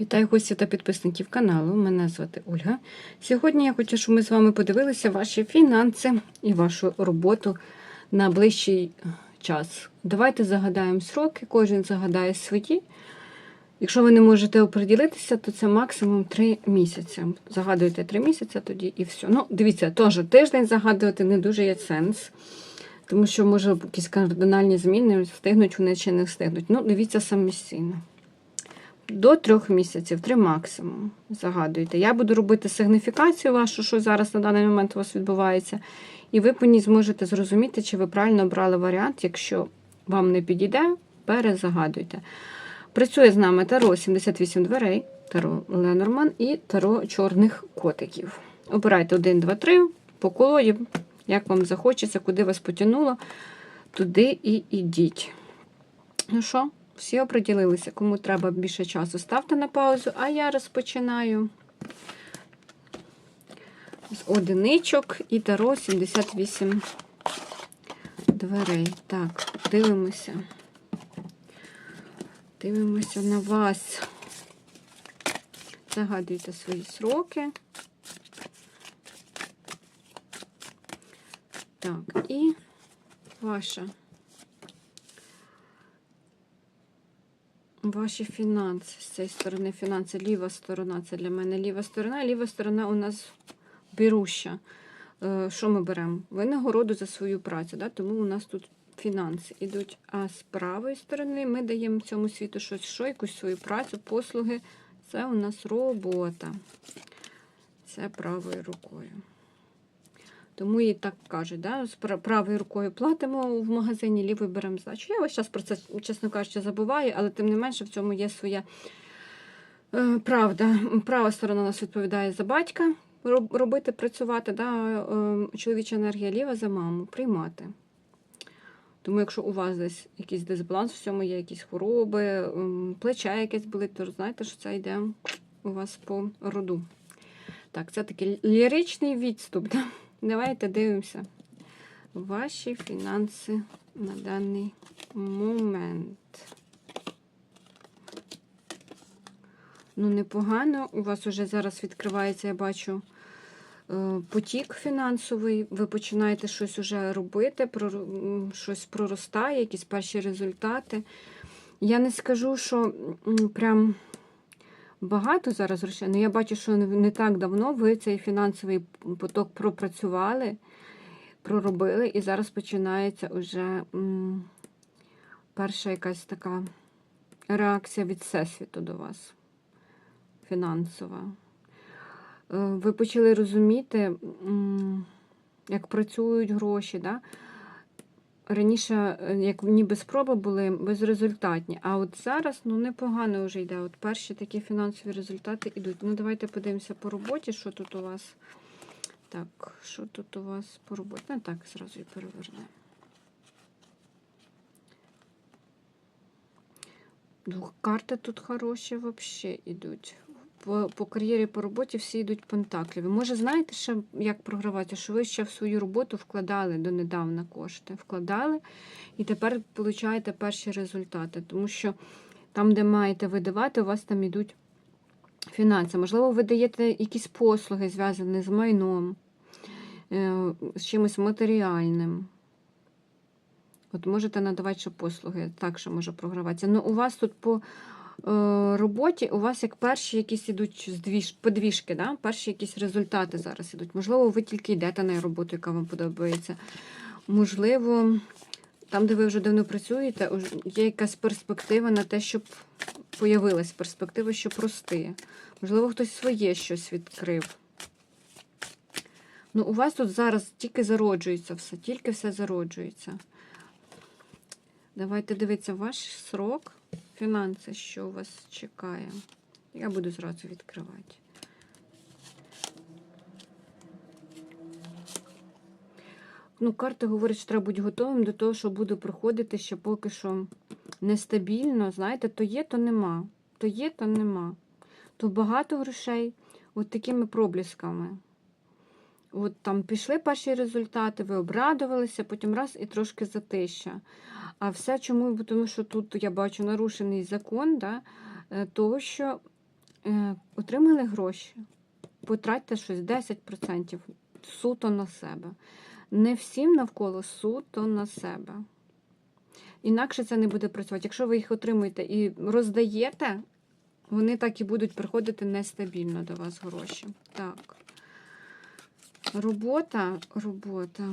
Вітаю гостів та підписників каналу. Мене звати Ольга. Сьогодні я хочу, щоб ми з вами подивилися ваші фінанси і вашу роботу на ближчий час. Давайте загадаємо сроки, кожен загадає свої. Якщо ви не можете оприділитися, то це максимум 3 місяці. Загадуєте 3 місяці, тоді і все. Ну, дивіться, теж тиждень загадувати не дуже є сенс. Тому що може якісь кардинальні зміни встигнуть вони чи не встигнуть. Ну, дивіться самостійно. До трьох місяців, три максимум. Загадуйте. Я буду робити сигніфікацію вашу, що зараз на даний момент у вас відбувається. І ви по ній зможете зрозуміти, чи ви правильно обрали варіант. Якщо вам не підійде, перезагадуйте. Працює з нами Таро 78 дверей, Таро Ленорман і Таро чорних котиків. Обирайте 1, 2, 3 по колоді, як вам захочеться, куди вас потягнуло, туди і йдіть. Ну що, всі оприділилися, кому треба більше часу, ставте на паузу, а я розпочинаю з одиничок і Таро 78 дверей. Так, дивимося. Дивимося на вас. Загадуйте свої сроки. Так, і ваша. Ваші фінанси з цієї сторони фінанси, ліва сторона це для мене ліва сторона, ліва сторона у нас беруща. Е, Що ми беремо? Винагороду за свою працю, да? тому у нас тут фінанси йдуть. А з правої сторони ми даємо цьому світу щось, що якусь свою працю, послуги. Це у нас робота. Це правою рукою. Тому і так кажуть, да? з правою рукою платимо в магазині, лівою беремо здачу. Я весь час про це, чесно кажучи, забуваю, але тим не менше в цьому є своя е, правда. Права сторона нас відповідає за батька робити, працювати, да? е, чоловіча енергія ліва за маму, приймати. Тому якщо у вас десь якийсь дисбаланс в цьому є, якісь хвороби, плече якесь болить, то знаєте, що це йде у вас по роду. Так, це такий ліричний відступ. Да? Давайте дивимося. Ваші фінанси на даний момент. Ну, непогано. У вас уже зараз відкривається, я бачу, е, потік фінансовий. Ви починаєте щось уже робити, щось проростає, якісь перші результати. Я не скажу, що прям багато зараз грошей, але я бачу, що не- так давно ви цей фінансовий поток пропрацювали, проробили, і зараз починається вже м, перша якась така реакція від Всесвіту до вас фінансова. Е, Ви почали розуміти, як працюють гроші. Да? Раніше, е, як ніби спроби були безрезультатні, а от зараз ну, непогано вже йде. От перші такі фінансові результати йдуть. Ну, давайте подивимося по роботі, що тут у вас. Так, що тут у вас по роботі? Ну так, зразу і перевернемо. Ну, карти тут хороші взагалі йдуть. По, по кар'єрі, по роботі всі йдуть пентаклі. Ви може знаєте, ще як програвати, що ви ще в свою роботу вкладали донедавна кошти. Вкладали і тепер получаєте перші результати. Тому що там, де маєте видавати, у вас там йдуть фінанси. Можливо, ви даєте якісь послуги, зв'язані з майном, е, з чимось матеріальним. От можете надавати ще послуги, так що може програватися. Ну, у вас тут по роботі, у вас як перші якісь ідуть здвіж, подвіжки, да? перші якісь результати зараз ідуть. Можливо, ви тільки йдете на роботу, яка вам подобається. Можливо, там, де ви вже давно працюєте, є якась перспектива на те, щоб появилась перспектива, щоб рости. Можливо, хтось своє щось відкрив. Ну, у вас тут зараз тільки зароджується все, тільки все зароджується. Давайте дивитися ваш срок, фінанси, що вас чекає. Я буду зразу відкривати. Ну, карта говорить, що треба бути готовим до того, що буде проходити ще поки що нестабільно. Знаєте, то є, то нема. То є, то нема. То багато грошей от такими проблісками. От там пішли перші результати, ви обрадувалися, потім раз і трошки затища. А все чому? Тому що тут я бачу нарушений закон, да, е, того, що е, отримали гроші, потратьте щось 10% суто на себе. Не всім навколо суто на себе. Інакше це не буде працювати. Якщо ви їх отримуєте і роздаєте, вони так і будуть приходити нестабільно до вас гроші. Так. Робота, робота.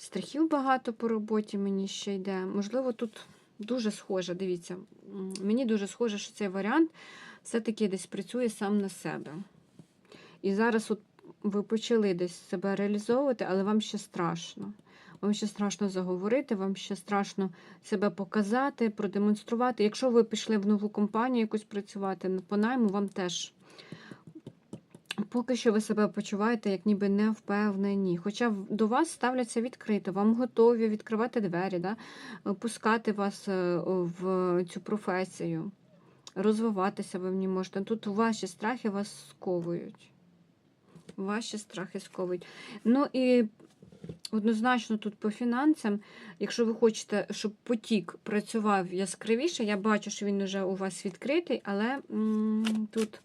Страхів багато по роботі мені ще йде. Можливо, тут дуже схоже, дивіться, мені дуже схоже, що цей варіант все-таки десь працює сам на себе. І зараз от ви почали десь себе реалізовувати, але вам ще страшно. Вам ще страшно заговорити, вам ще страшно себе показати, продемонструвати. Якщо ви пішли в нову компанію якусь працювати по найму, вам теж поки що ви себе почуваєте як ніби не впевнені. Хоча до вас ставляться відкрито, вам готові відкривати двері, да? пускати вас е, в цю професію, розвиватися ви в ній можете. Тут ваші страхи вас сковують. Ваші страхи сковують. Ну і однозначно тут по фінансам, якщо ви хочете, щоб потік працював яскравіше, я бачу, що він вже у вас відкритий, але м, тут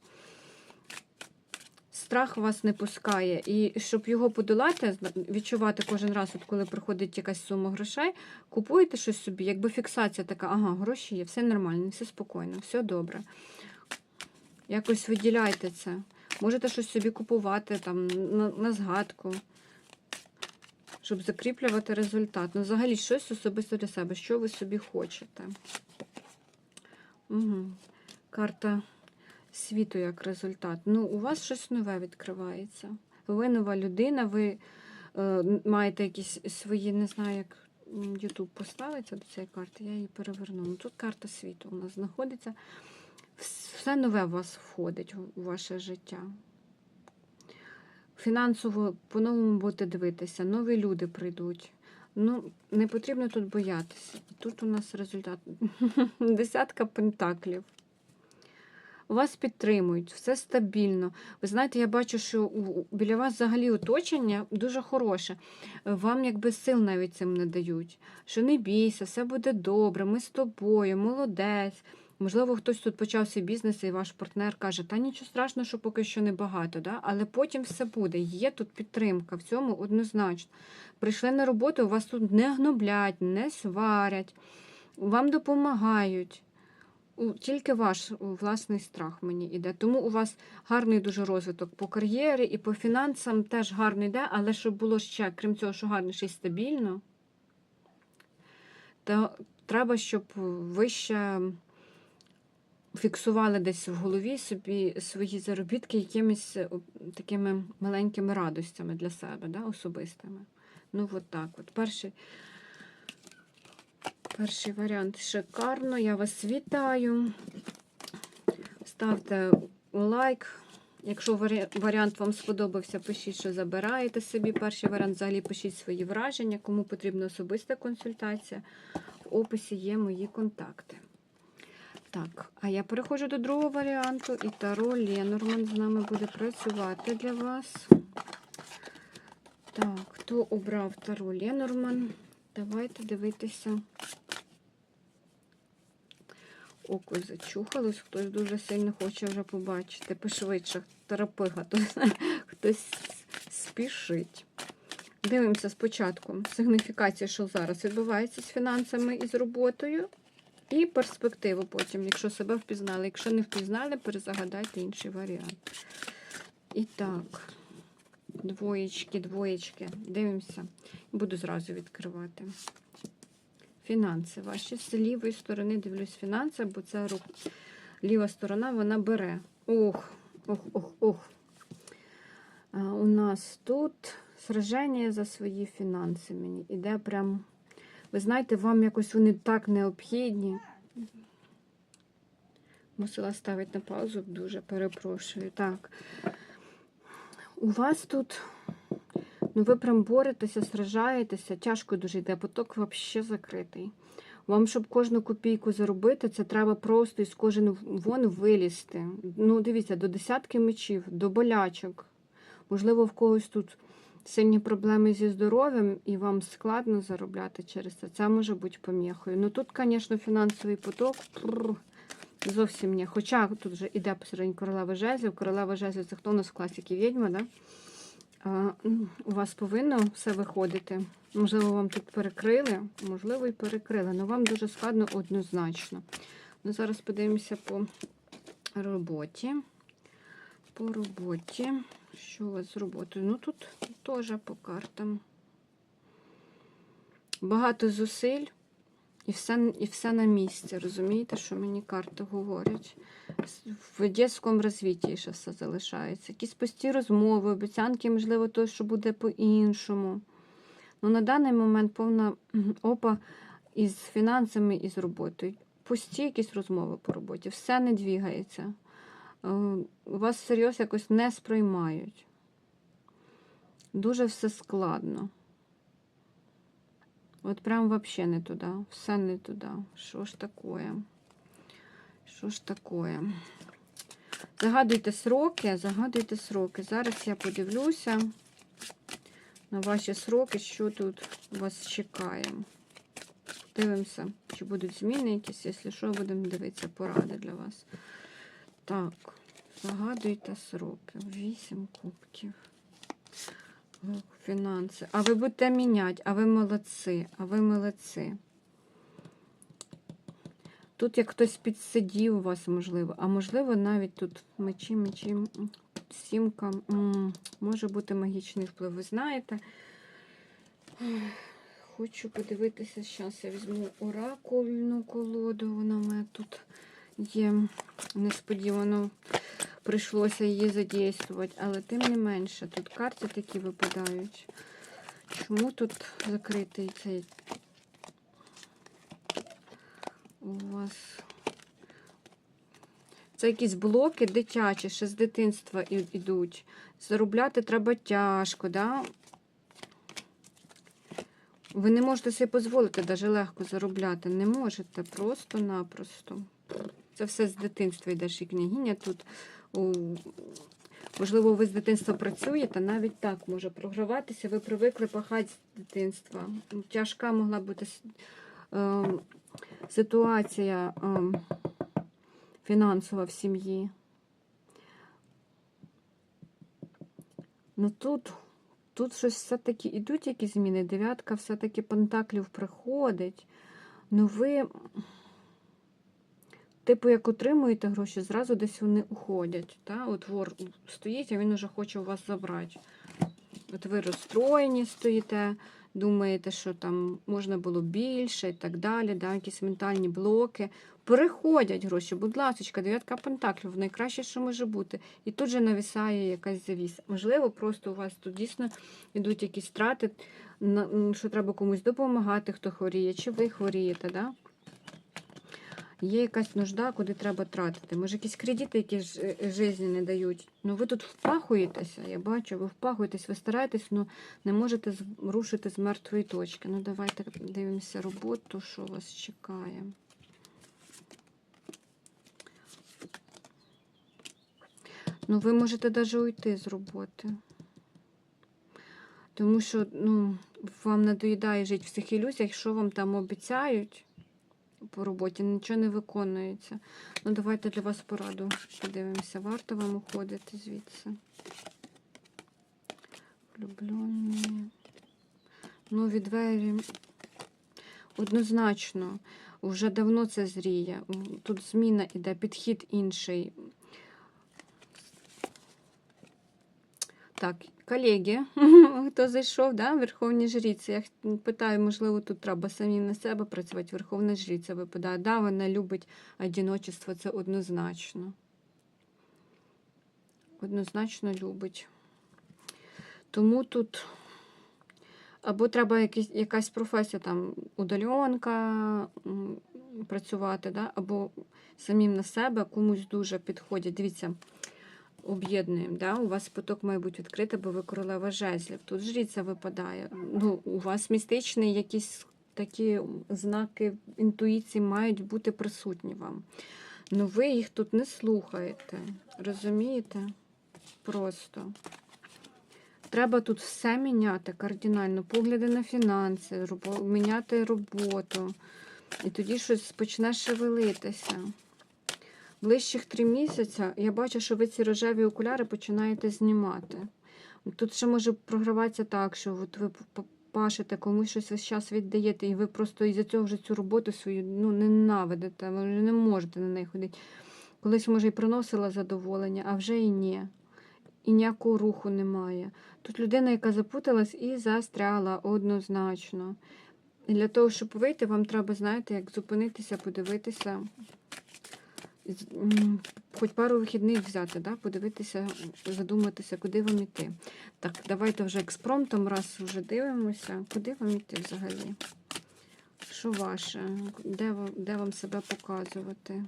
страх вас не пускає. І щоб його подолати, відчувати кожен раз, от коли приходить якась сума грошей, купуєте щось собі, якби фіксація така, ага, гроші є, все нормально, все спокійно, все добре. Якось виділяйте це. Можете щось собі купувати там на, на згадку, щоб закріплювати результат. Ну, взагалі, щось особисто для себе, що ви собі хочете. Угу. Карта світу як результат. Ну, у вас щось нове відкривається. Ви нова людина, ви е, маєте якісь свої, не знаю, як Ютуб поставиться до цієї карти, я її переверну. Ну, тут карта світу у нас знаходиться. Все нове в вас входить у- у ваше життя. Фінансово по-новому будете дивитися, нові люди прийдуть. Ну, не потрібно тут боятися. Тут у нас результат. Десятка пентаклів. Вас підтримують, все стабільно. Ви знаєте, я бачу, що біля вас взагалі оточення дуже хороше. Вам якби сил навіть цим не дають. Що не бійся, все буде добре, ми з тобою, молодець. Можливо, хтось тут почав свій бізнес, і ваш партнер каже, та нічого страшного, що поки що небагато, да? але потім все буде. Є тут підтримка в цьому однозначно. Прийшли на роботу, вас тут не гноблять, не сварять, вам допомагають. Тільки ваш власний страх мені йде. Тому у вас гарний дуже розвиток по кар'єрі і по фінансам теж гарний йде, але щоб було ще, крім цього, що гарно, ще й стабільно, то треба, щоб ви ще фіксували десь в голові собі свої заробітки якимись е, такими маленькими радостями для себе, да, особистими. Ну, от так. От перший, перший варіант шикарно. Я вас вітаю. Ставте лайк. Якщо варіант вам сподобався, пишіть, що забираєте собі. Перший варіант взагалі пишіть свої враження. Кому потрібна особиста консультація. В описі є мої контакти. Так, а я переходжу до другого варіанту. І Таро Ленорман з нами буде працювати для вас. Так, хто обрав Таро Ленорман? Давайте дивитися. Око зачухалось, хтось дуже сильно хоче вже побачити. Пошвидше, терапига, то хтось спішить. Дивимося спочатку сигніфікація, що зараз відбувається з фінансами і з роботою. І перспективу потім, якщо себе впізнали. Якщо не впізнали, перезагадайте інший варіант. І так, двоєчки, двоєчки. Дивимося. Буду зразу відкривати. Фінанси ваші. З лівої сторони дивлюсь фінанси, бо це рук. ліва сторона вона бере. Ох, ох, ох, ох. А, у нас тут сраження за свої фінанси мені. Іде прям. Ви знаєте, вам якось вони так необхідні. Мусила ставити на паузу, дуже перепрошую. Так. У вас тут, ну ви прям боретеся, сражаєтеся, тяжко дуже йде, поток взагалі закритий. Вам, щоб кожну копійку заробити, це треба просто із кожен вон вилізти. Ну, дивіться, до десятки мечів, до болячок. Можливо, в когось тут сильні проблеми зі здоров'ям, і вам складно заробляти через це. Це може бути поміхою. Ну тут, звісно, фінансовий поток. пррр, Зовсім ні. Хоча тут вже іде посередині королева жезлів. Королева жезлів це хто у нас в класіки відьма, да? У вас повинно все виходити. Можливо, вам тут перекрили, можливо, і перекрили, але вам дуже складно однозначно. Ну, зараз подивимося по роботі. По роботі. Що у вас з роботою? Ну, тут теж по картам. Багато зусиль і все, і все на місці. Розумієте, що мені карти говорять? В дитячому розвитті ще все залишається. Якісь пусті розмови, обіцянки, можливо, то, що буде по-іншому. Ну, на даний момент повна опа із фінансами і з роботою. Пусті якісь розмови по роботі, все не двігається. Е, У вас всерйоз якось не сприймають. Дуже все складно. От прям вообще не туди. Все не туди. Що ж такое? Що ж такое? Загадуйте сроки, загадуйте сроки. Зараз я подивлюся на ваші сроки, що тут вас чекає. Дивимося, чи будуть зміни якісь, якщо що, будемо дивитися поради для вас. Так, загадуйте сроки. Вісім кубків. Фінанси. А ви будете міняти, а ви молодці, а ви молодці. Тут як хтось підсидів у вас, можливо, а можливо, навіть тут мечі, мечі, м, сімка. м, Може бути магічний вплив. Ви знаєте? Хочу подивитися, зараз я візьму оракульну колоду, вона в мене тут є. Несподівано прийшлося її задействувати, але тим не менше, тут карти такі випадають. Чому тут закритий цей у вас? Це якісь блоки дитячі, ще з дитинства і- ідуть. Заробляти треба тяжко, да? Ви не можете собі дозволити навіть легко заробляти. Не можете просто-напросто. Це все з дитинства йде ще княгиня. Тут, можливо, ви з дитинства працюєте, навіть так може програватися. Ви привикли пахати з дитинства. Тяжка могла бути е, ситуація е, фінансова в сім'ї. Ну тут, тут щось все-таки ідуть якісь зміни. Дев'ятка все-таки пентаклів приходить. Ну ви, типу, як отримуєте гроші, зразу десь вони уходять. Та? От вор стоїть, а він уже хоче у вас забрати. От ви розстроєні стоїте, думаєте, що там можна було більше і так далі, да? якісь ментальні блоки. Переходять гроші, будь ласка, дев'ятка пентаклів, найкраще, що може бути. І тут же нависає якась завіса. Можливо, просто у вас тут дійсно йдуть якісь втрати, що треба комусь допомагати, хто хворіє, чи ви хворієте. Да? Є якась нужда, куди треба тратити. Може, якісь кредити, які ж е, житті не дають. Ну ви тут впахуєтеся, я бачу, ви впахуєтесь, ви стараєтесь, але не можете рушити з мертвої точки. Ну, давайте дивимося роботу, що вас чекає. Ну, ви можете навіть уйти з роботи. Тому що ну, вам надоїдає жити в цих ілюзіях, що вам там обіцяють по роботі, нічого не виконується. Ну, давайте для вас пораду подивимося. Варто вам уходити звідси. Влюблені. Нові двері. Однозначно, вже давно це зріє. Тут зміна іде, підхід інший. Так, колеги, хто зайшов, да? Верховні жріці. Я питаю, можливо, тут треба самим на себе працювати. Верховна жріця випадає. Да, вона любить одиночество, це однозначно. Однозначно любить. Тому тут або треба якісь, якась професія, там, удаленка працювати, да? або самим на себе комусь дуже підходять. Дивіться, об'єднуємо. Да? У вас поток має бути відкритий, бо ви королева жезлів. Тут жріця випадає. Ну, у вас містичні якісь такі знаки інтуїції мають бути присутні вам. Ну ви їх тут не слухаєте. Розумієте? Просто. Треба тут все міняти кардинально. Погляди на фінанси, міняти роботу. І тоді щось почне шевелитися. Ближчих три місяці я бачу, що ви ці рожеві окуляри починаєте знімати. Тут ще може програватися так, що от ви пашете, комусь щось весь час віддаєте, і ви просто із-за цього вже цю роботу свою ну, ненавидите, ви вже не можете на неї ходити. Колись, може, і приносила задоволення, а вже і ні. І ніякого руху немає. Тут людина, яка запуталась і застряла однозначно. І для того, щоб вийти, вам треба, знаєте, як зупинитися, подивитися, хоч пару вихідних взяти, да? подивитися, задуматися, куди вам іти. Так, давайте вже експромтом, раз вже дивимося, куди вам іти взагалі? Що ваше? Де, вам- де вам себе показувати?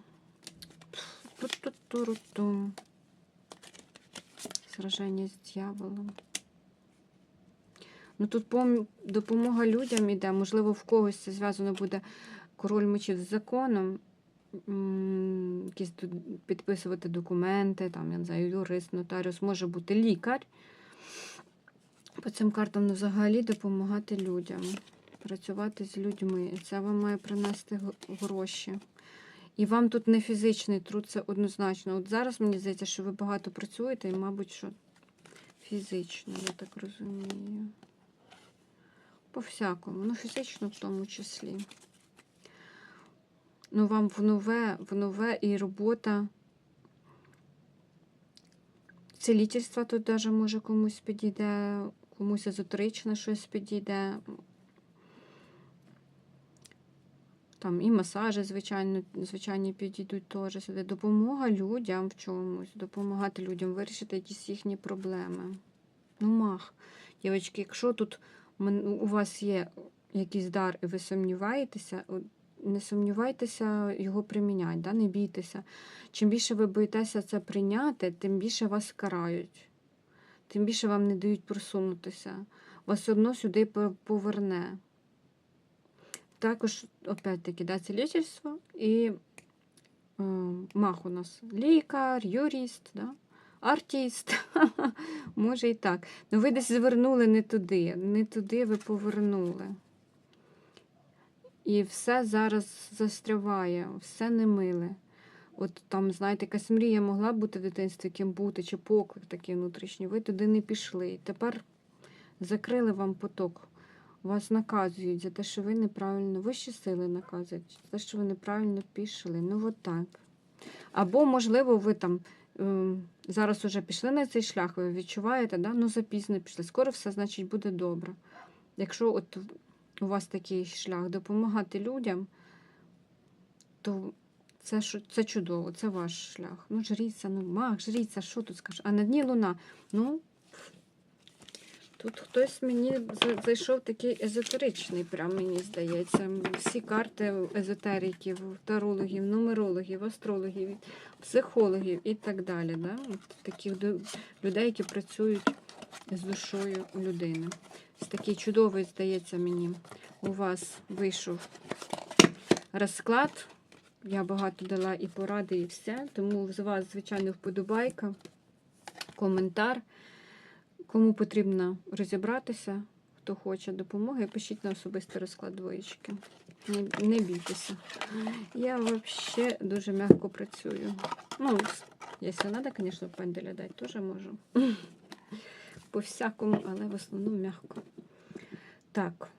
Ту-ту-ту-ру-тум. Сраження з дьяволом. Ну тут допомога людям іде. Можливо, в когось це зв'язано буде король мечів з законом. Якісь підписувати документи, там, я не знаю, юрист, нотаріус, може бути лікар. По цим картам ну, взагалі допомагати людям, працювати з людьми. Це вам має принести гроші. І вам тут не фізичний труд, це однозначно. От зараз мені здається, що ви багато працюєте, і, мабуть, що фізично, я так розумію. По всякому, ну фізично в тому числі. Ну, вам в нове, в нове і робота. Цілительство тут даже може комусь підійде, комусь езотеричне щось підійде. Там і масажі, звичайно, звичайні підійдуть теж сюди. Допомога людям в чомусь, допомагати людям вирішити якісь їхні проблеми. Ну, мах. Дівчатки, якщо тут у вас є якийсь дар, і ви сумніваєтеся, не сумнівайтеся його приміняти, да? не бійтеся. Чим більше ви боїтеся це прийняти, тим більше вас карають, тим більше вам не дають просунутися. Вас одно сюди поверне. Також, опять-таки, да, цілительство і е, мах у нас лікар, юрист, да? артист. Може і так. Ну ви десь звернули не туди, не туди ви повернули. І все зараз застряває, все немиле. От там, знаєте, якась мрія могла бути в дитинстві, ким бути, чи поклик такий внутрішній. Ви туди не пішли. Тепер закрили вам поток. Вас наказують за те, що ви неправильно, вищі сили наказують, за те, що ви неправильно пішли. Ну, от так. Або, можливо, ви там ем, зараз уже пішли на цей шлях, ви відчуваєте, да? ну запізно пішли. Скоро все, значить, буде добре. Якщо от у вас такий шлях допомагати людям, то це, це чудово, це ваш шлях. Ну, жріться, ну мах, жріться, що тут скажеш? А на дні луна. Ну, тут хтось мені зайшов такий езотеричний, прям мені здається. Всі карти езотериків, тарологів, нумерологів, астрологів, психологів і так далі. Да? От таких людей, які працюють з душою людини. Ось такий чудовий, здається мені, у вас вийшов розклад. Я багато дала і поради, і все. Тому з вас, звичайно, вподобайка, коментар. Кому потрібно розібратися, хто хоче допомоги, пишіть на особистий розклад двоєчки. Не, не бійтеся. Я взагалі дуже м'яко працюю. Ну, якщо треба, звісно, пенделя дати, теж можу. По всякому, але в основному м'яко. Так.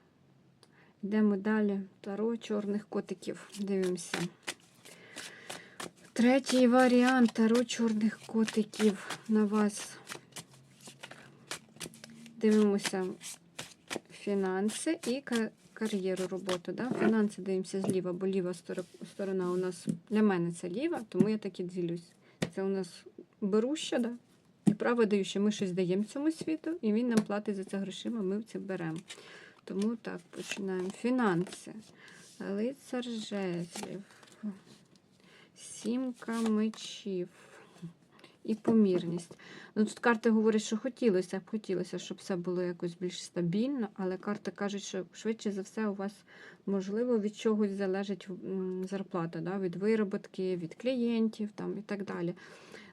Йдемо далі. Таро чорних котиків. Дивимося. Третій варіант Таро чорних котиків на вас. Дивимося фінанси і кар'єру роботу. Да? Фінанси дивимося зліва, бо ліва сторона у нас для мене це ліва, тому я так і ділюсь. Це у нас беруща, да? І право даюча. Ми щось даємо цьому світу, і він нам платить за це грошима, ми це беремо. Тому так, починаємо. Фінанси. Лицар жезлів. Сімка мечів. І помірність. Ну, тут карти говорять, що хотілося б, хотілося, щоб все було якось більш стабільно, але карти кажуть, що швидше за все у вас, можливо, від чогось залежить зарплата, да? від вироботки, від клієнтів там, і так далі.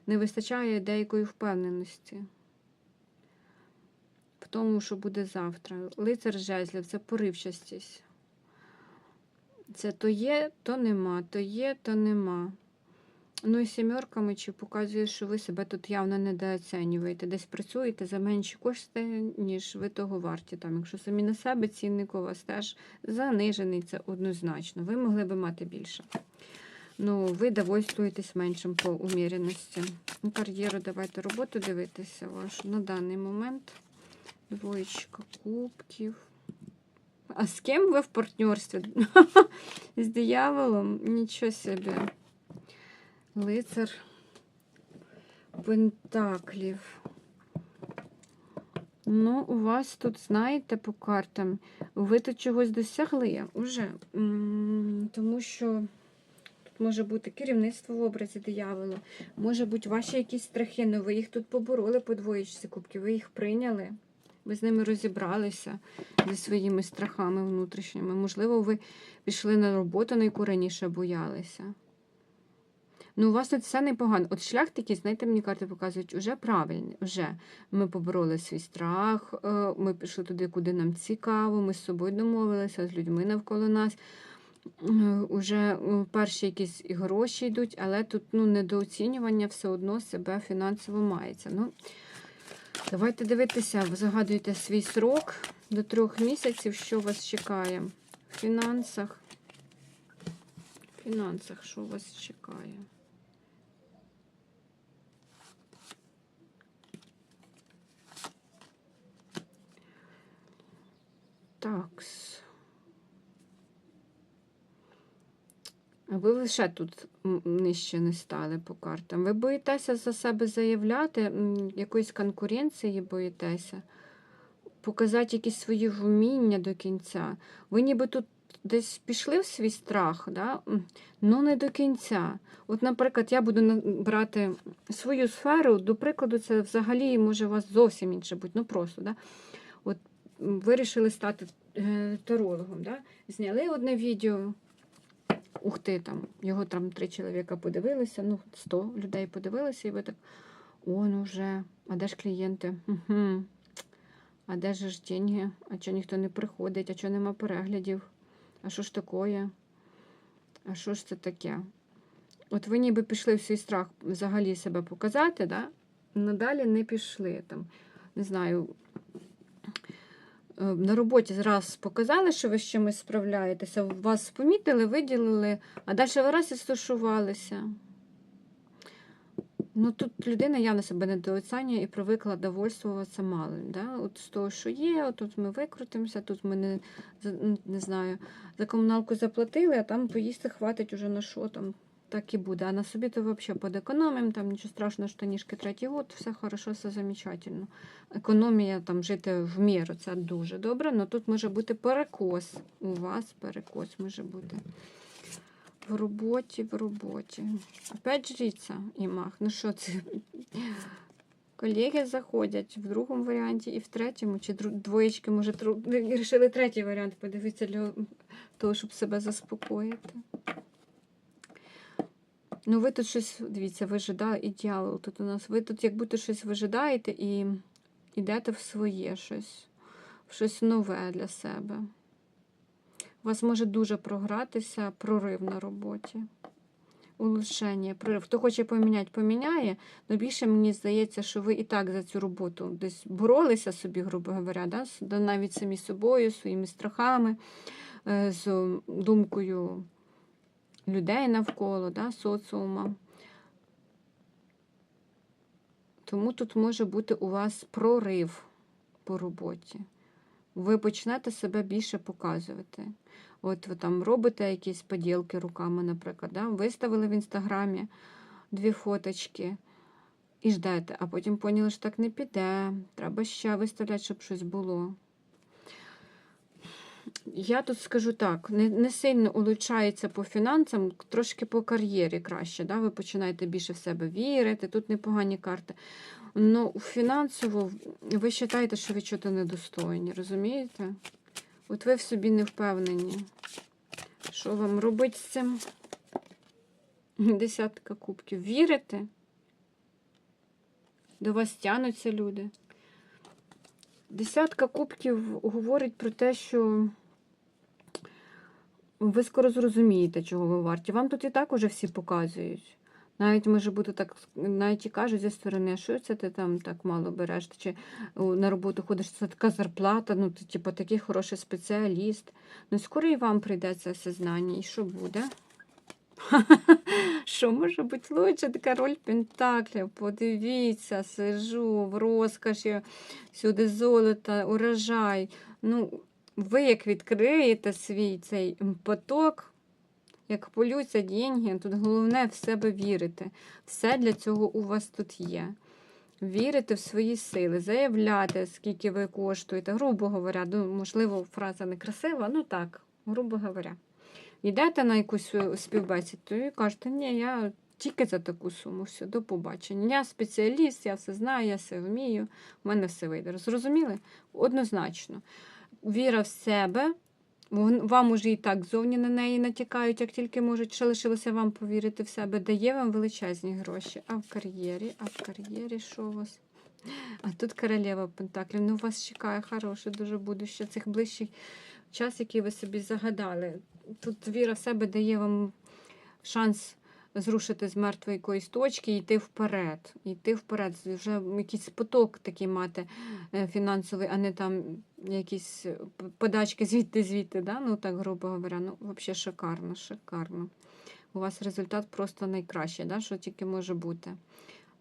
Не вистачає деякої впевненості в тому, що буде завтра. Лицар жезлів це поривчастість. Це то є, то нема, то є, то нема. Ну і сімерками чи показує, що ви себе тут явно недооцінюєте. Десь працюєте за менші кошти, ніж ви того варті. Там, якщо самі на себе цінник у вас теж занижений, це однозначно. Ви могли би мати більше. Ну, ви довольствуєтесь меншим по уміряності. Ну, Кар'єру давайте роботу дивитися вашу на даний момент. Двоєчка кубків. А з ким ви в партнерстві? З дияволом? Нічого собі. Лицар Пентаклів. Ну, у вас тут, знаєте, по картам, ви тут чогось досягли уже. М, Тому що може бути керівництво в образі диявола, може бути ваші якісь страхи, але ви їх тут побороли по двоєчці кубків, ви їх прийняли. Ви з ними розібралися зі своїми страхами внутрішніми. Можливо, ви пішли на роботу, на яку раніше боялися. Ну, у вас тут все непогано. От шлях такий, знаєте, мені карти показують, уже правильний. Вже ми побороли свій страх, е, ми пішли туди, куди нам цікаво, ми з собою домовилися, з людьми навколо нас. Уже е, перші якісь гроші йдуть, але тут ну, недооцінювання все одно себе фінансово мається. Ну, давайте дивитися, ви загадуєте свій срок до трьох місяців, що вас чекає в фінансах. В фінансах, що вас чекає? Такс. А ви лише тут нижче не стали по картам. Ви боїтеся за себе заявляти, якоїсь конкуренції боїтеся, показати якісь свої вміння до кінця. Ви ніби тут десь пішли в свій страх, да? ну не до кінця. От, наприклад, я буду брати свою сферу, до прикладу, це взагалі може у вас зовсім інше бути, ну просто. Да? От вирішили стати е, тарологом. Да? Зняли одне відео. Ух ти, там, його там три чоловіка подивилися, ну, 100 людей подивилися, і ви так, о, ну а де ж клієнти? Угу. А де ж ж деньги? А чого ніхто не приходить, а чого нема переглядів? А що ж таке? А що ж це таке? От ви ніби пішли в свій страх взагалі себе показати, да? але далі не пішли. Там, не знаю, на роботі раз показали, що ви з чимось справляєтеся, вас помітили, виділили, а далі ви раз і стушувалися. Ну, тут людина явно себе недооцінює і привикла довольствуватися малим. Да? От з того, що є, тут ми викрутимося, тут ми не, не знаю, за комуналку заплатили, а там поїсти хватить уже на що там. Так і буде. А на собі то взагалі подекономимо, там нічого страшного, штанішки третій год, все хорошо, все замечательно. Економія там жити в міру, це дуже добре, але тут може бути перекос. У вас перекос може бути. В роботі, в роботі. Опять жриця і мах. Ну що це? Колеги заходять в другому варіанті і в третьому, чи двоєчки, може, тру... вирішили третій варіант подивитися для того, щоб себе заспокоїти. Ну, ви тут щось, дивіться, вижидає і дьявол тут у нас. Ви тут як будто щось вижидаєте і йдете в своє щось, в щось нове для себе. У вас може дуже програтися прорив на роботі. Улучшення, прорив. Хто хоче поміняти, поміняє. Але більше мені здається, що ви і так за цю роботу десь боролися собі, грубо говоря, да? навіть самі собою, своїми страхами, е, з думкою людей навколо, да? соціума. Тому тут може бути у вас прорив по роботі. Ви почнете себе більше показувати. От ви там робите якісь поділки руками, наприклад, да? виставили в інстаграмі дві фоточки і ждете, а потім поняли, що так не піде. Треба ще виставляти, щоб щось було. Я тут скажу так: не, не сильно улучшається по фінансам, трошки по кар'єрі краще. Да? Ви починаєте більше в себе вірити, тут непогані карти. Ну, фінансово ви вважаєте, що ви чого недостойні, розумієте? От ви в собі не впевнені. Що вам робити з цим? Десятка кубків. Вірите? До вас тянуться люди. Десятка кубків говорить про те, що ви скоро зрозумієте, чого ви варті. Вам тут і так уже всі показують. Навіть може бути так, навіть і кажуть зі сторони, що це ти там так мало береш, чи на роботу ходиш, це така зарплата, ну ти типу такий хороший спеціаліст. Ну скоро і вам прийде це осознання, і що буде? Що може бути лучше? Така роль Пентаклів. Подивіться, сижу в розкоші, всюди золото, урожай. Ну, ви як відкриєте свій цей поток, як полються деньги, тут головне в себе вірити. Все для цього у вас тут є. Вірити в свої сили, заявляти, скільки ви коштуєте, грубо говоря, ну, можливо, фраза не красива, ну так, грубо говоря. Йдете на якусь е, співбесіду і кажете, ні, я тільки за таку суму, все, до побачення. Я спеціаліст, я все знаю, я все вмію, в мене все вийде. Зрозуміли? Однозначно. Віра в себе. Вам уже і так зовні на неї натякають, як тільки можуть. Ще лишилося вам повірити в себе, дає вам величезні гроші. А в кар'єрі, а в кар'єрі що у вас? А тут королева Пентаклів. Ну, вас чекає хороше дуже будуще цих ближчих час, який ви собі загадали. Тут віра в себе дає вам шанс зрушити з мертвої якоїсь точки і йти вперед. Йти вперед, вже якийсь поток такий мати е, фінансовий, а не там якісь подачки звідти-звідти. Да? Ну, так, грубо говоря, ну, взагалі шикарно, шикарно. У вас результат просто найкращий, да? що тільки може бути.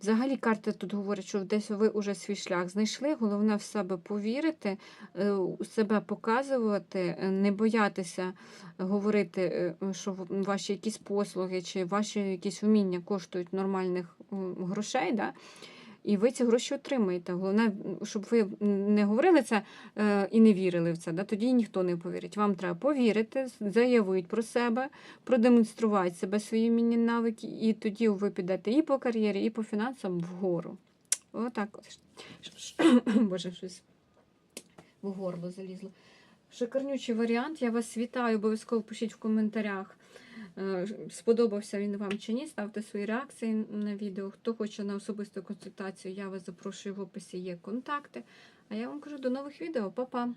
Взагалі карти тут говорять, що десь ви вже свій шлях знайшли. Головне в себе повірити, е, себе показувати, е, не боятися говорити, е, що ваші якісь послуги чи ваші якісь вміння коштують нормальних грошей. Да? І ви ці гроші отримаєте. Головне, щоб ви не говорили це е, і не вірили в це. Да? Тоді ніхто не повірить. Вам треба повірити, заявити про себе, продемонструвати себе свої вміння навики, і тоді ви підете і по кар'єрі, і по фінансам вгору. Отак. от. Боже, щось в горло залізло. Шикарнючий варіант. Я вас вітаю. Обов'язково пишіть в коментарях, сподобався він вам чи ні. Ставте свої реакції на відео. Хто хоче на особисту консультацію, я вас запрошую в описі є контакти. А я вам кажу до нових відео. Па-па!